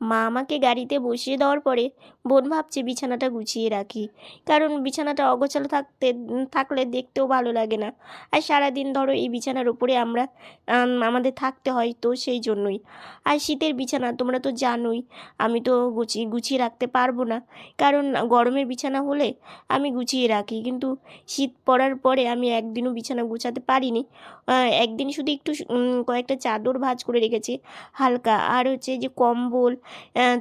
মা আমাকে গাড়িতে বসিয়ে দেওয়ার পরে বোন ভাবছে বিছানাটা গুছিয়ে রাখি। কারণ বিছানাটা অগোছালো থাকতে, থাকলে দেখতেও ভালো লাগে না। আর সারাদিন ধরো এই বিছানার উপরে আমরা আমাদের থাকতে হয় তো সেই জন্যই। আর শীতের বিছানা তোমরা তো জানোই, আমি তো গুছিয়ে গুছিয়ে রাখতে পারব না। কারণ গরমের বিছানা হলে আমি গুছিয়ে রাখি। কিন্তু শীত পড়ার পরে আমি একদিনও বিছানা গুছাতে পারিনি। একদিন শুধু একটু কয়েকটা চাদর ভাঁজ করে রেখেছি, হালকা। আর হচ্ছে যে কম্বল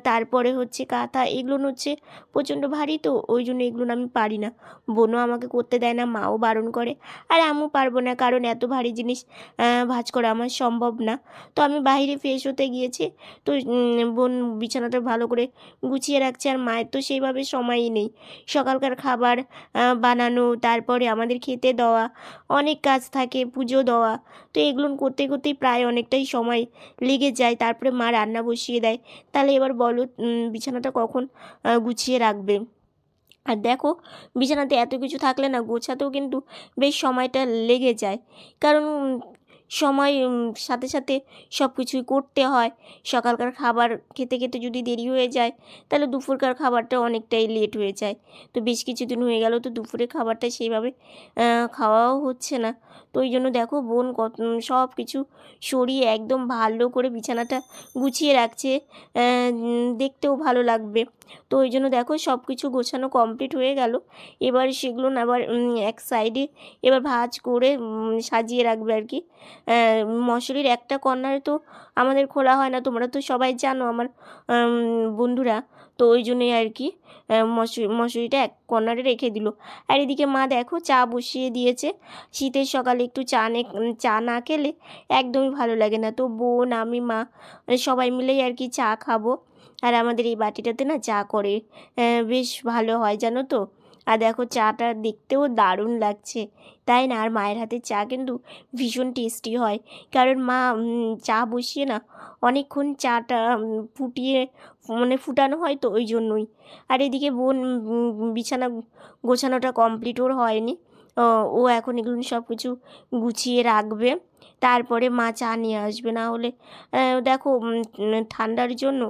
তারপরে হচ্ছে কাঁথা এগুলো হচ্ছে প্রচণ্ড ভারী তো, ওই জন্য এগুলো আমি পারি না। বোনও আমাকে করতে দেয় না, মাও বারণ করে। আর আমিও পারব না, কারণ এত ভারী জিনিস ভাঁজ করা আমার সম্ভব না। তো আমি বাইরে ফ্রেশ হতে গিয়েছি, তো বোন বিছানাটা ভালো করে গুছিয়ে রাখছে আর মায়ের তো সেইভাবে সময়ই নেই। সকালকার খাবার বানানো, তারপরে আমাদের খেতে দেওয়া, অনেক কাজ থাকে, পুজো দেওয়া। তো এগুলো করতে করতেই প্রায় অনেকটাই সময় লেগে যায়। তারপরে মা রান্না বসিয়ে দেয়। তাহলে এবার বলো বিছানাটা কখন গুছিয়ে রাখবে? আর দেখো, বিছানাতে এত কিছু থাকলে না গোছাতেও কিন্তু বেশ সময়টা লেগে যায়। কারণ সময় সাথে সাথে সব কিছুই করতে হয়। সকালকার খাবার খেতে খেতে যদি দেরি হয়ে যায়, তাহলে দুপুরকার খাবারটা অনেকটাই লেট হয়ে যায়। তো বেশ কিছুদিন হয়ে গেল, তো দুপুরের খাবারটা সেইভাবে খাওয়াও হচ্ছে না। তো ওই জন্য দেখো, বোন কত সব কিছু সরিয়ে একদম ভালো করে বিছানাটা গুছিয়ে রাখছে। দেখতেও ভালো লাগবে। তো ওই জন্য দেখো সব কিছু গোছানো কমপ্লিট হয়ে গেল। এবার সেগুলো আবার এক সাইডে এবার ভাঁজ করে সাজিয়ে রাখবে আর কি। আহ, মশারির একটা কর্নারে তো আমাদের খোলা হয় না তোমরা তো সবাই জানো আমার বন্ধুরা। তো ওই জন্যই আর কি মশারিটা এক কর্নারে রেখে দিল। আর এদিকে মা দেখো চা বসিয়ে দিয়েছে। শীতের সকালে একটু চা নে চা না খেলে একদমই ভালো লাগে না। তো বোন আমি মা সবাই মিলেই আর কি চা খাব। আর আমাদের এই বাটিটাতে না চা করে বেশ ভালো হয়, জানো তো? আর দেখো চাটা দেখতেও দারুণ লাগছে। তাই না? আর মায়ের হাতের চা কিন্তু ভীষণ টেস্টি হয়। কারণ মা চা বসিয়ে না অনেকক্ষণ চাটা ফুটিয়ে মানে ফুটানো হয় তো ওই জন্যই। আর এদিকে বোন বিছানা গোছানোটা কমপ্লিট ওর হয়নি। ও এখন এগুলো সব কিছু গুছিয়ে রাখবে। তারপরে মা চা নিয়ে আসবে। না হলে দেখো ঠান্ডার জন্য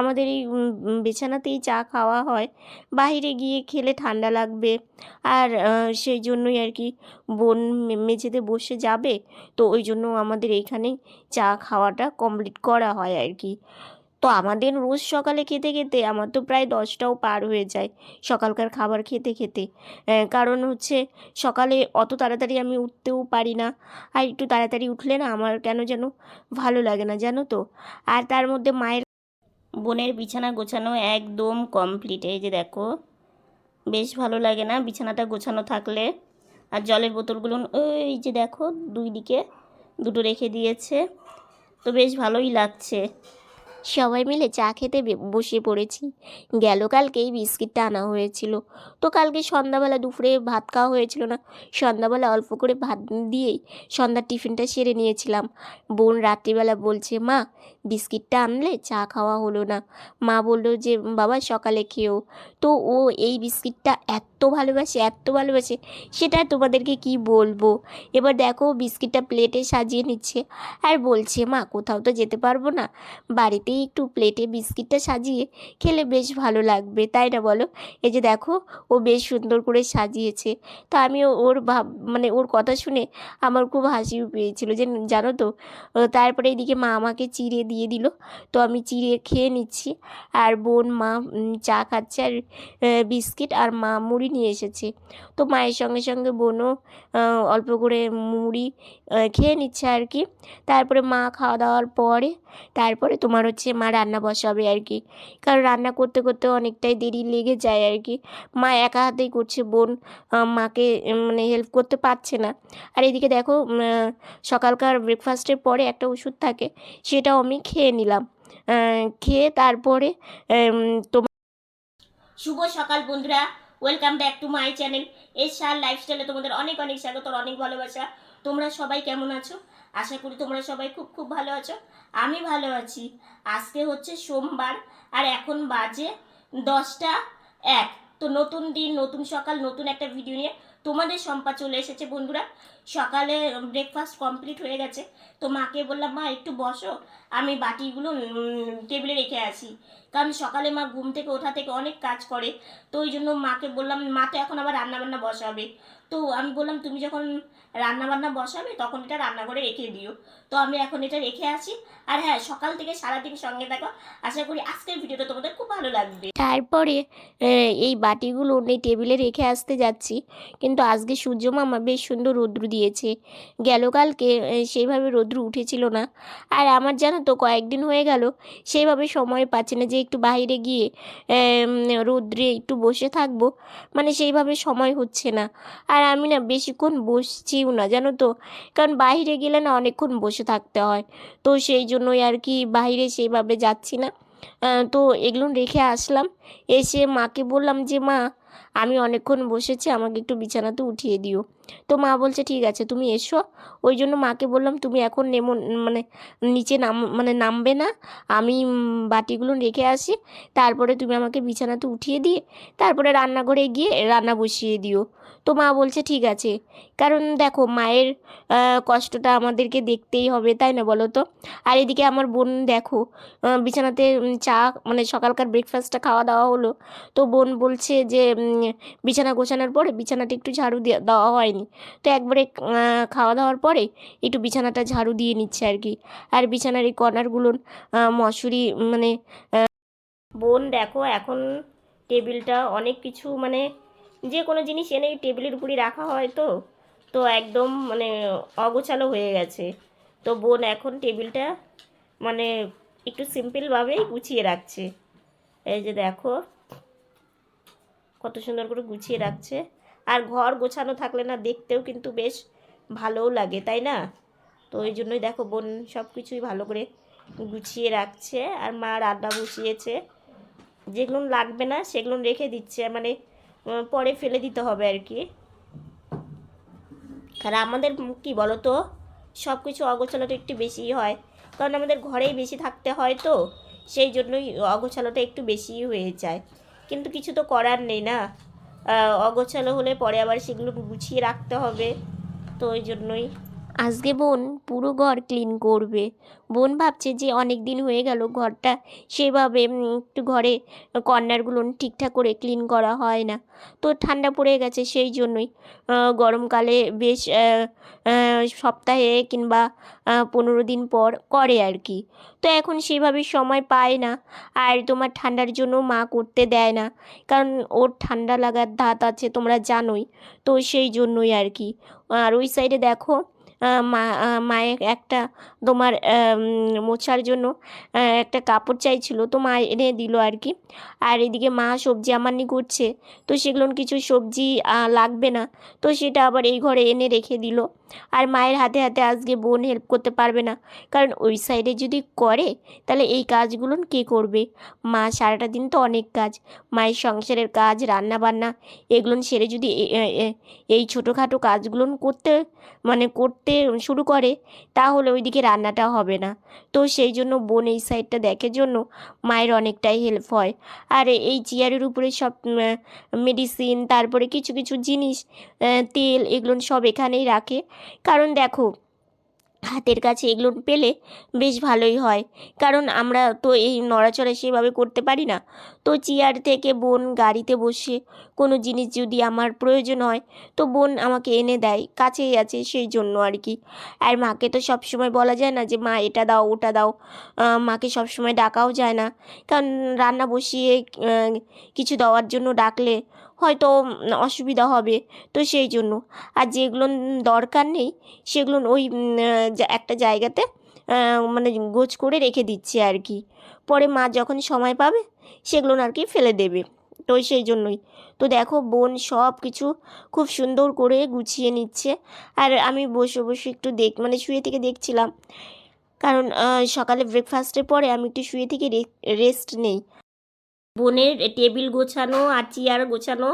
আমাদের এই বিছানাতেই চা খাওয়া হয়। বাইরে গিয়ে খেলে ঠান্ডা লাগবে। আর সেই জন্যই আর কি বোন মেঝেতে বসে যাবে। তো ওই জন্য আমাদের এইখানেই চা খাওয়াটা কমপ্লিট করা হয় আর কি। তো আমাদের রোজ সকালে খেতে খেতে আমার তো প্রায় দশটাও পার হয়ে যায় সকালকার খাবার খেতে খেতে। কারণ হচ্ছে সকালে অত তাড়াতাড়ি আমি উঠতেও পারি না। আর একটু তাড়াতাড়ি উঠলে না আমার কেন যেন ভালো লাগে না, জানো তো? আর তার মধ্যে মায়ের বোনের বিছানা গোছানো একদম কমপ্লিট এই যে দেখো, বেশ ভালো লাগে না বিছানাটা গোছানো থাকলে? আর জলের বোতলগুলো ওই যে দেখো দুই দিকে দুটো রেখে দিয়েছে, তো বেশ ভালোই লাগছে। সবাই মিলে চা খেতে বসে পড়েছি। গেল কালকেই বিস্কিটটা আনা হয়েছিল। তো কালকে সন্ধ্যাবেলা দুপুরে ভাত খাওয়া হয়েছিল না। সন্ধ্যাবেলা অল্প করে ভাত দিয়েই সন্ধ্যার টিফিনটা সেরে নিয়েছিলাম। বোন রাত্রিবেলা বলছে, মা, বিস্কিটটা আনলে চা খাওয়া হলো না। মা বলল যে, বাবা, সকালে খেও। তো ও এই বিস্কিটটা এত ভালোবাসে এত ভালোবাসে, সেটা তোমাদেরকে কি বলব? এবার দেখো, বিস্কিটটা প্লেটে সাজিয়ে নিচ্ছে। আর বলছে, মা, কোথাও তো যেতে পারব না। বাড়িতেই একটু প্লেটে বিস্কিটটা সাজিয়ে খেলে বেশ ভালো লাগবে, তাই না বলো? এই যে দেখো, ও বেশ সুন্দর করে সাজিয়েছে। তো আমিও ওর ভাব মানে ওর কথা শুনে আমার খুব হাসিও পেয়েছিল। যে জানো তো তারপরে এদিকে মা আমাকে চিড়ে দিয়ে দিল। তো আমি চিড়ে খেয়ে নিচ্ছি। আর বোন, মা চা খাচ্ছে আর বিস্কিট আর মা মুড়ি নিয়ে এসেছে। তো মায়ের সঙ্গে সঙ্গে বোনও অল্প করে মুড়ি খেয়ে নিচ্ছে আর কি। তারপরে মা খাওয়া দাওয়ার পরে, তারপরে তোমার হচ্ছে মা রান্না বসাবে আর কি কারণ রান্না করতে করতে অনেকটাই দেরি লেগে যায় আর কি মা একা হাতেই করছে বোন মাকে মানে হেল্প করতে পারছে না। আর এদিকে দেখো সকালকার ব্রেকফাস্টের পরে একটা ওষুধ থাকে, সেটাও আমি খেয়ে নিলাম। খেয়ে তারপরে তোমার শুভ সকাল বন্ধুরা welcome back to my channel S সার লাইফস্টাইলে তোমাদের অনেক অনেক স্বাগত, অনেক ভালোবাসা। তোমরা সবাই কেমন আছো? আশা করি তোমরা সবাই খুব খুব ভালো আছো। আমি ভালো আছি। আজকে হচ্ছে সোমবার, আর এখন বাজে দশটা এক। তো নতুন দিন, নতুন সকাল, নতুন একটা ভিডিও নিয়ে তোমাদের সম্পা চলে এসেছে বন্ধুরা। সকালে ব্রেকফাস্ট কমপ্লিট হয়ে গেছে। তো মাকে বললাম, মা, একটু বসো। আমি বাটিগুলো টেবিলে রেখে আসি কারণ সকালে মা ঘুম থেকে ওঠা থেকে অনেক কাজ করে। তো ওই জন্য মাকে বললাম, মা তো এখন আবার রান্না বান্না বসাবে। তো আমি বললাম, তুমি যখন রান্না বান্না বসাবে, তখন এটা রান্না করে রেখে দিও। তো আমি এখন এটা রেখে আসি আর হ্যাঁ সকাল থেকে সারাদিন সঙ্গে থাকো আশা করি আজকের ভিডিওটা তোমাদের খুব ভালো লাগবে। তারপরে এই বাটিগুলো এই টেবিলে রেখে আসতে যাচ্ছি। কিন্তু আজকে সূর্য মামা বেশ সুন্দর রৌদ্র দিয়েছে। গেল কালকে সেইভাবে রৌদ্র উঠেছিল না। আর আমার জানো তো, কয়েকদিন হয়ে গেল, সেইভাবে সময় পাচ্ছি না যে একটু বাইরে গিয়ে রৌদ্রে একটু বসে থাকব। মানে সেইভাবে সময় হচ্ছে না। আর আমি না বেশিক্ষণ বসছিও না, জানো তো? কারণ বাইরে গেলে না অনেকক্ষণ বসে থাকতে হয়। তো সেই জন্যই আর কি বাইরে সেইভাবে যাচ্ছি না। তো এগুলো রেখে আসলাম। এসে মাকে বললাম যে, মা আমি অনেকক্ষণ বসেছি, আমাকে একটু বিছানাতে উঠিয়ে দিও। তো মা বলছে, ঠিক আছে, তুমি এসো। ওই জন্য মাকে বললাম, তুমি এখন নেমো মানে নিচে নাম মানে নামবে না। আমি বাটিগুলো রেখে আসি। তারপরে তুমি আমাকে বিছানাতে উঠিয়ে দিয়ে, তারপরে রান্নাঘরে গিয়ে রান্না বসিয়ে দিও। তো মা বলছে, ঠিক আছে। কারণ দেখো, মায়ের কষ্টটা আমাদেরকে দেখতেই হবে, তাই না বলো তো? আর এদিকে আমার বোন দেখো বিছানাতে চা মানে সকালকার ব্রেকফাস্টটা খাওয়া দাওয়া হলো। তো বোন বলছে যে বিছানা গোছানোর পরে বিছানাটা একটু ঝাড়ু দিয়ে দেওয়া হয়নি। তো একবারে খাওয়া দাওয়ার পরে একটু বিছানাটা ঝাড়ু দিয়ে নিচ্ছে আর কি। আর বিছানার এই কর্নারগুলো মশুরি মানে বোন দেখো এখন টেবিলটা অনেক কিছু মানে যে কোনো জিনিস এনে টেবিলের উপরই রাখা হয় তো। তো একদম মানে অগোছালো হয়ে গেছে। তো বোন এখন টেবিলটা মানে একটু সিম্পলভাবেই গুছিয়ে রাখছে। এই যে দেখো কত সুন্দর করে গুছিয়ে রাখছে। আর ঘর গোছানো থাকলে না দেখতেও কিন্তু বেশ ভালোও লাগে, তাই না? তো ওই জন্যই দেখো বোন সব কিছুই ভালো করে গুছিয়ে রাখছে। আর মা রান্না বসিয়েছে। যেগুলো লাগবে না সেগুলো রেখে দিচ্ছে। মানে পরে ফেলে দিতে হবে আর কি। আর আমাদের কি বলো তো সব কিছু অগোছালোটা একটু বেশিই হয়। কারণ আমাদের ঘরেই বেশি থাকতে হয় তো। সেই জন্যই অগোছালোটা একটু বেশিই হয়ে যায়। কিন্তু কিছু তো করার নেই না। অগোছালো হলে পরে আবার সেগুলো গুছিয়ে রাখতে হবে। তো ওই জন্যই। আজকে বোন পুরো ঘর ক্লিন করবে। বোন ভাবছে যে অনেক দিন হয়ে গেল ঘরটা সেভাবে একটু ঘরে কর্নারগুলো ঠিকঠাক করে ক্লিন করা হয় না। তো ঠান্ডা পড়ে গেছে সেই জন্যই। গরমকালে বেশ সপ্তাহে কিংবা পনেরো দিন পর করে আর কি। তো এখন সেভাবে সময় পায় না। আর তোমার ঠান্ডার জন্য মা করতে দেয় না। কারণ ওর ঠান্ডা লাগার ধাত আছে তোমরা জানোই। তো সেই জন্যই আর কি। আর ওই সাইডে দেখো মা মায়ের একটা তোমার মোছার জন্য একটা কাপড় চাইছিল, তো মা এনে দিল আর কি। আর এদিকে মা সবজি আমার নিয়ে করছে, তো সেগুলো কিছু সবজি লাগবে না, তো সেটা আবার এই ঘরে এনে রেখে দিল। আর মায়ের হাতে হাতে আজকে বোন হেল্প করতে পারবে না। কারণ ওই সাইডে যদি করে, তাহলে এই কাজগুলো কে করবে? মা সারাটা দিন তো অনেক কাজ। মায়ের সংসারের কাজ রান্না বান্না এগুলো সেরে যদি এই ছোটোখাটো কাজগুলো করতে মানে করতে শুরু করে, তাহলে ওইদিকে রান্নাটা হবে না। তো সেই জন্য বোন এই সাইডটা দেখে জন্য মায়ের অনেকটাই হেল্প হয়। আর এই চেয়ারের উপরে সব মেডিসিন তারপরে কিছু কিছু জিনিস তেল, এগুলো সব এখানেই রাখে। কারণ দেখো, হাতের কাছে এগুলো পেলে বেশ ভালোই হয়। কারণ আমরা তো এই নড়াচড়া সেভাবে করতে পারি না। তো চেয়ার থেকে বোন গাড়িতে বসে কোনো জিনিস যদি আমার প্রয়োজন হয়, তো বোন আমাকে এনে দেয়, কাছেই আছে সেই জন্য আর কি। আর মাকে তো সব সময় বলা যায় না যে, মা, এটা দাও, ওটা দাও। মাকে সব সময় ডাকাও যায় না। কারণ রান্না বসিয়ে কিছু দেওয়ার জন্য ডাকলে হয়তো অসুবিধা হবে। তো সেই জন্য। আর যেগুলো দরকার নেই, সেগুলো ওই একটা জায়গাতে মানে গোছ করে রেখে দিচ্ছে আর কি। পরে মা যখন সময় পাবে, সেগুলো আর কি ফেলে দেবে। তো সেই জন্যই। তো দেখো, বোন সব কিছু খুব সুন্দর করে গুছিয়ে নিচ্ছে। আর আমি বসে বসে একটু দেখ মানে শুয়ে থেকে দেখছিলাম। কারণ সকালে ব্রেকফাস্টের পরে আমি একটু শুয়ে থেকে রেস্ট নেই। বোনের টেবিল গোছানো আর চেয়ার গোছানো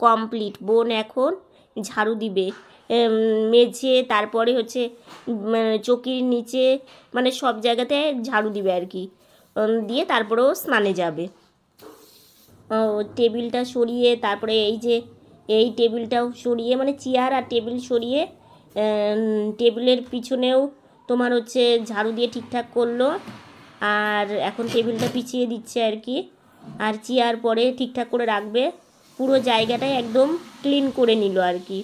কমপ্লিট। বোন এখন ঝাড়ু দিবে। মেঝে তারপরে হচ্ছে উম, চকির নিচে মানে সব জায়গাতে ঝাড়ু দিবে আর কি। দিয়ে তারপরেও স্নানে যাবে। টেবিলটা সরিয়ে তারপরে এই যে এই টেবিলটাও সরিয়ে মানে চেয়ার আর টেবিল সরিয়ে টেবিলের পিছনেও তোমার হচ্ছে ঝাড়ু দিয়ে ঠিকঠাক করল। আর এখন টেবিলটা পিছিয়ে দিচ্ছে আর কি। আর চেয়ার পরে ঠিকঠাক করে রাখবে। পুরো জায়গাটাই একদম ক্লিন করে নিল আর কি।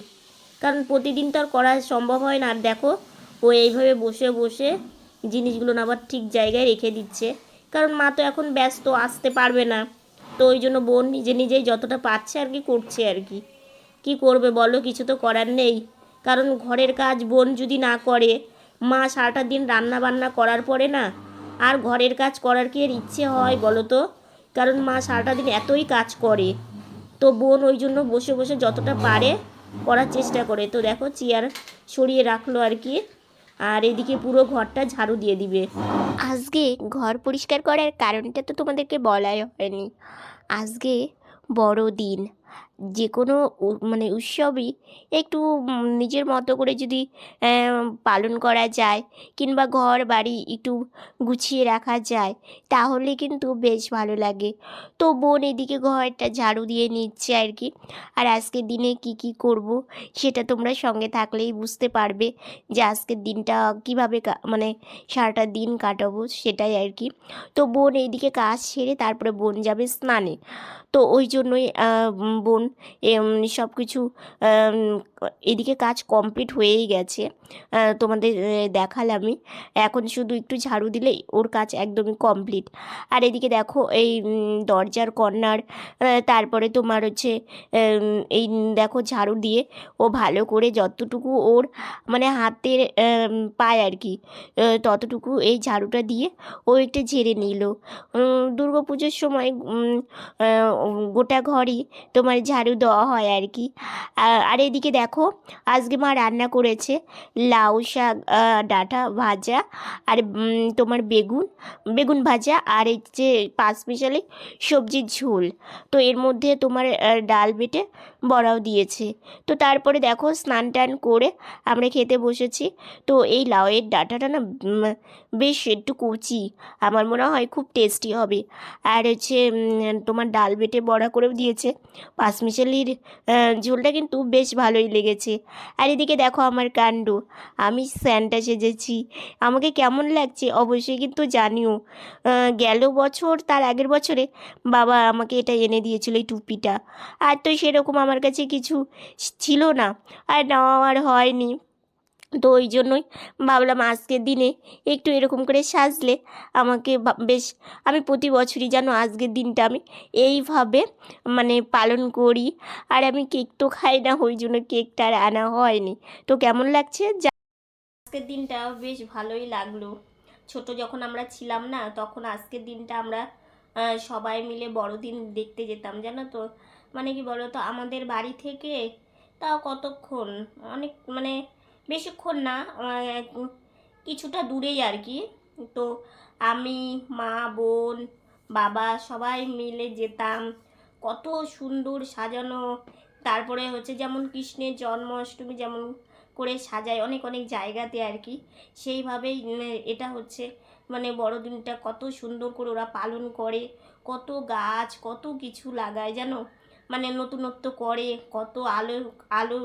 কারণ প্রতিদিন তো আর করা সম্ভব হয় না। আর দেখো, ও এইভাবে বসে বসে জিনিসগুলো আবার ঠিক জায়গায় রেখে দিচ্ছে। কারণ মা তো এখন ব্যস্ত, আসতে পারবে না। তো ওই জন্য বোন নিজে নিজেই যতটা পাচ্ছে আর কি করছে আর কি। কি করবে বলো? কিছু তো করার নেই। কারণ ঘরের কাজ বোন যদি না করে, মা সারাটা দিন রান্না বান্না করার পরে না, আর ঘরের কাজ করার কি আর ইচ্ছে হয় বলো তো? কারণ মা সারাটা দিন এতই কাজ করে। তো বোন ওই জন্য বসে বসে যতটা পারে করার চেষ্টা করে। তো দেখো চেয়ার সরিয়ে রাখল আর কি। আর এদিকে পুরো ঘরটা ঝাড়ু দিয়ে দিবে। আজকে ঘর পরিষ্কার করার কারণটা তো তোমাদেরকে বলাই হয়নি। আজকে বড় দিন যে কোনো মানে উৎসবই একটু নিজের মতো করে যদি পালন করা যায় কিংবা ঘর বাড়ি একটু গুছিয়ে রাখা যায়, তাহলে কিন্তু বেশ ভালো লাগে। তো বোন এদিকে ঘরটা ঝাড়ু দিয়ে নিচ্ছে আর কি আর আজকের দিনে কি কি করব সেটা তোমরা সঙ্গে থাকলেই বুঝতে পারবে যে আজকের দিনটা কীভাবে মানে সারাটা দিন কাটাবো সেটাই আর কি তো বোন এইদিকে কাজ সেরে তারপরে বোন যাবে স্নানে। তো ওই জন্যই বোন সব কিছু এদিকে কাজ কমপ্লিট হয়েই গেছে। তোমাদের দেখালামই এখন শুধু একটু ঝাড়ু দিলেই ওর কাজ একদমই কমপ্লিট আর এদিকে দেখো, এই দরজার কর্নার তারপরে তোমার হচ্ছে এই দেখো ঝাড়ু দিয়ে ও ভালো করে যতটুকু ওর মানে হাতের পায় আর কি ততটুকু এই ঝাড়ুটা দিয়ে ও একটু ঝেড়ে নিল। দুর্গা পুজোর সময় গোটা ঘরই তোমার ঝাড়ু দেওয়া হয় আর কি। আর এদিকে দেখো, আজকে মা রান্না করেছে লাউ শাক ডাঁটা ভাজা আর তোমার বেগুন বেগুন ভাজা আর এই যে পাঁচ মিশালি সবজির ঝোল। তো এর মধ্যে তোমার ডাল বেটে বড়াও দিয়েছে। তো তারপরে দেখো স্নান টান করে আমরা খেতে বসেছি। তো এই লাউয়ের ডাঁটাটা না বেশ একটু কচি। আমার মনে হয় খুব টেস্টি হবে। আর হচ্ছে তোমার ডাল বেটে বড়া করেও দিয়েছে। পাঁচমিশালির ঝোলটা কিন্তু বেশ ভালোই লেগেছে। আর এদিকে দেখো আমার কাণ্ড। আমি স্যান্টা সেজেছি। আমাকে কেমন লাগছে অবশ্যই কিন্তু জানিও। গেল বছর, তার আগের বছরে বাবা আমাকে এটা এনে দিয়েছিল এই টুপিটা। আর তো সেরকম আমার কাছে কিছু ছিল না। আর নেওয়ার হয়নি। তো ওই জন্যই ভাবলাম আজকের দিনে একটু এরকম করে সাজলে আমাকে বেশ আমি প্রতি বছরই যেন আজকের দিনটা আমি এইভাবে মানে পালন করি। আর আমি কেক তো খাই না, ওই জন্য কেকটা আর আনা হয়নি। তো কেমন লাগছে? আজকের দিনটা বেশ ভালোই লাগল। ছোট যখন আমরা ছিলাম না, তখন আজকের দিনটা আমরা সবাই মিলে বড়দিন দেখতে যেতাম, জানো তো? মানে কি বলো তো আমাদের বাড়ি থেকে তাও কতক্ষণ? অনেক মানে বেশিক্ষণ না কিছুটা দূরেই আর কি। তো আমি, মা, বোন, বাবা সবাই মিলে যেতাম। কত সুন্দর সাজানো। তারপরে হচ্ছে যেমন কৃষ্ণের জন্মাষ্টমী যেমন করে সাজায় অনেক অনেক জায়গাতে আর কি। সেইভাবেই এটা হচ্ছে মানে বড়দিনটা কত সুন্দর করে ওরা পালন করে। কত গাছ, কত কিছু লাগায়, জানো? মানে নতুনত্ব করে, কত আলো আলো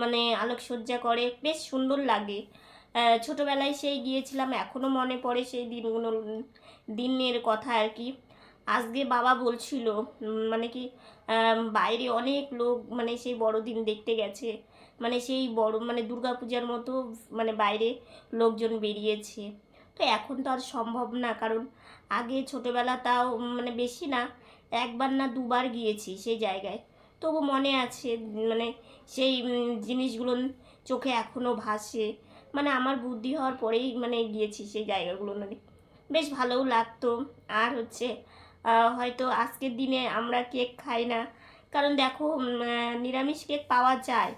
মানে আলোকসজ্জা করে, বেশ সুন্দর লাগে। ছোটোবেলায় সেই গিয়েছিলাম এখনও মনে পড়ে সেই দিনগুলো, দিনের কথা আর কি। আজকে বাবা বলছিল মানে কি বাইরে অনেক লোক মানে সেই বড়দিন দেখতে গেছে। মানে সেই বড় মানে দুর্গাপূজার মতো মানে বাইরে লোকজন বেরিয়েছে। তো এখন তো আর সম্ভব না, কারণ আগে ছোটোবেলা তাও মানে বেশি না। একবার না দুবার গিয়েছি সেই জায়গায়। তবু মনে আছে মানে সেই জিনিসগুলো চোখে এখনও ভাসে। মানে আমার বুদ্ধি হওয়ার পরেই মানে গিয়েছি সেই জায়গাগুলো। মানে বেশ ভালোও লাগতো। আর হচ্ছে হয়তো আজকের দিনে আমরা কেক খাই না। কারণ দেখো নিরামিষ কেক পাওয়া যায়।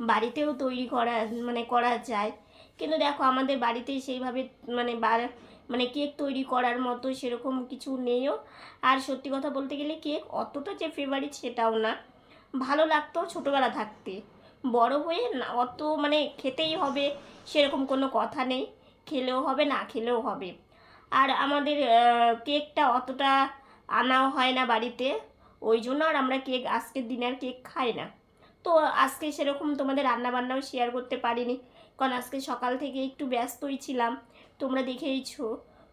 বাড়িতেও তৈরি করা মানে করা যায়। কিন্তু দেখো, আমাদের বাড়িতে সেইভাবে মানে মানে কেক তৈরি করার মতো সেরকম কিছু নেইও। আর সত্যি কথা বলতে গেলে কেক অতটা যে ফেভারিট সেটাও না। ভালো লাগতো ছোটোবেলা থাকতে। বড় হয়ে না, অত মানে খেতেই হবে সেরকম কোনো কথা নেই। খেলেও হবে, না খেলেও হবে। আর আমাদের কেকটা অতটা আনাও হয় না বাড়িতে। ওই জন্য আর আমরা কেক, আজকের দিনে আর কেক খাই না। তো আজকে সেরকম তোমাদের রান্নাবান্নাও শেয়ার করতে পারিনি। কারণ আজকে সকাল থেকে একটু ব্যস্তই ছিলাম। তোমরা দেখেইছো।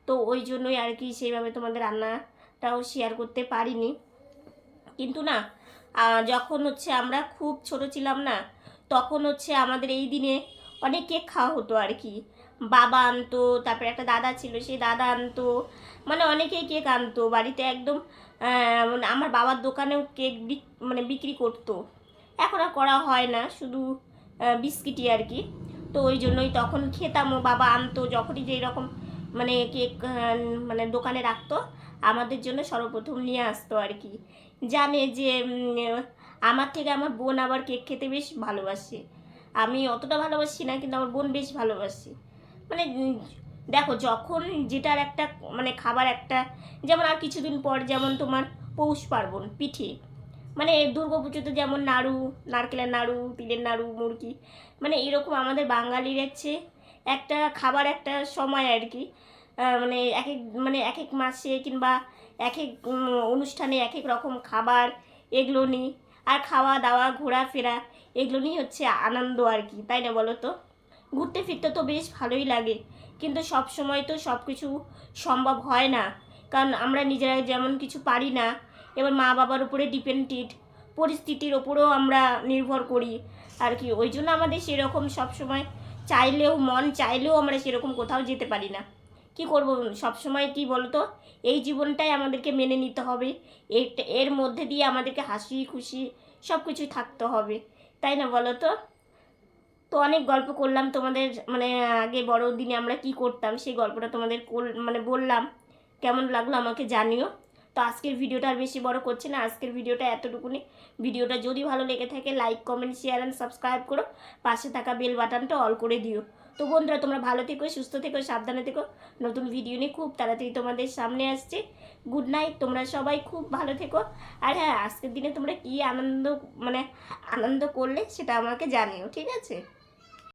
তো ওই জন্যই আর কি সেইভাবে তোমাদের রান্নাটাও শেয়ার করতে পারিনি। কিন্তু না যখন হচ্ছে আমরা খুব ছোট ছিলাম না, তখন হচ্ছে আমাদের এই দিনে অনেক কেক খাওয়া হতো আর কি। বাবা আনতো, তারপরে একটা দাদা ছিল, সেই দাদা আনতো মানে অনেকেই কেক আনতো। বাড়িতে একদম মানে আমার বাবার দোকানেও কেক মানে বিক্রি করতো। এখন আর করা হয় না, শুধু বিস্কিটই আর কি। তো ওই জন্যই তখন খেতামও বাবা আনতো, যখনই যেই রকম মানে কেক মানে দোকানে রাখতো, আমাদের জন্য সর্বপ্রথম নিয়ে আসতো আর কি। জানে যে আমার থেকে আমার বোন আবার কেক খেতে বেশ ভালোবাসে। আমি অতটা ভালোবাসি না, কিন্তু আমার বোন বেশ ভালোবাসে। মানে দেখো, যখন যেটার একটা মানে খাবার একটা, যেমন আর কিছুদিন পর, যেমন তোমার পৌষ পার্বণ, পিঠে। মানে দুর্গা পুজোতে যেমন নাড়ু, নারকেলের নাড়ু, তিলের নাড়ু, মুরগি মানে এরকম আমাদের বাঙালির হচ্ছে একটা খাবার, একটা সময় আর কি। মানে এক এক মানে এক এক মাসে কিংবা এক এক অনুষ্ঠানে এক এক রকম খাবার, এগুলো নিই আর খাওয়া দাওয়া, ঘোরাফেরা, এগুলো নিয়ে হচ্ছে আনন্দ আর কি, তাই না বলো তো? ঘুরতে ফিরতে তো বেশ ভালোই লাগে, কিন্তু সব সময় তো সব কিছু সম্ভব হয় না। কারণ আমরা নিজেরা যেমন কিছু পারি না এবার মা বাবার উপরে ডিপেন্ডেড পরিস্থিতির ওপরেও আমরা নির্ভর করি। আর কি, ওই জন্য আমাদের সেরকম সবসময় চাইলেও, মন চাইলেও আমরা সেরকম কোথাও যেতে পারি না। কি করব সব সময় কি বলতো? এই জীবনটাই আমাদেরকে মেনে নিতে হবে। এর মধ্যে দিয়ে আমাদেরকে হাসি, খুশি সব কিছুই থাকতে হবে। তাই না বলো তো তো অনেক গল্প করলাম তোমাদের মানে আগে বড় দিনে আমরা কি করতাম, সেই গল্পটা তোমাদের মানে বললাম। কেমন লাগল আমাকে জানিও। তো আজকের ভিডিওটা আর বেশি বড় করছে না। আজকের ভিডিওটা এতটুকুনি। ভিডিওটা যদি ভালো লেগে থাকে like comment share and subscribe করো। পাশে থাকা বেল বাটনটা অল করে দিও। তো বন্ধুরা, তোমরা ভালো থেকো, সুস্থ থেকো, সাবধানে থেকো। নতুন ভিডিও নিয়ে খুব তাড়াতাড়ি তোমাদের সামনে আসছে। গুড নাইট তোমরা সবাই খুব ভালো থেকো। আর হ্যাঁ আজকের দিনে তোমরা কী আনন্দ মানে আনন্দ করলে সেটা আমাকে জানিও, ঠিক আছে?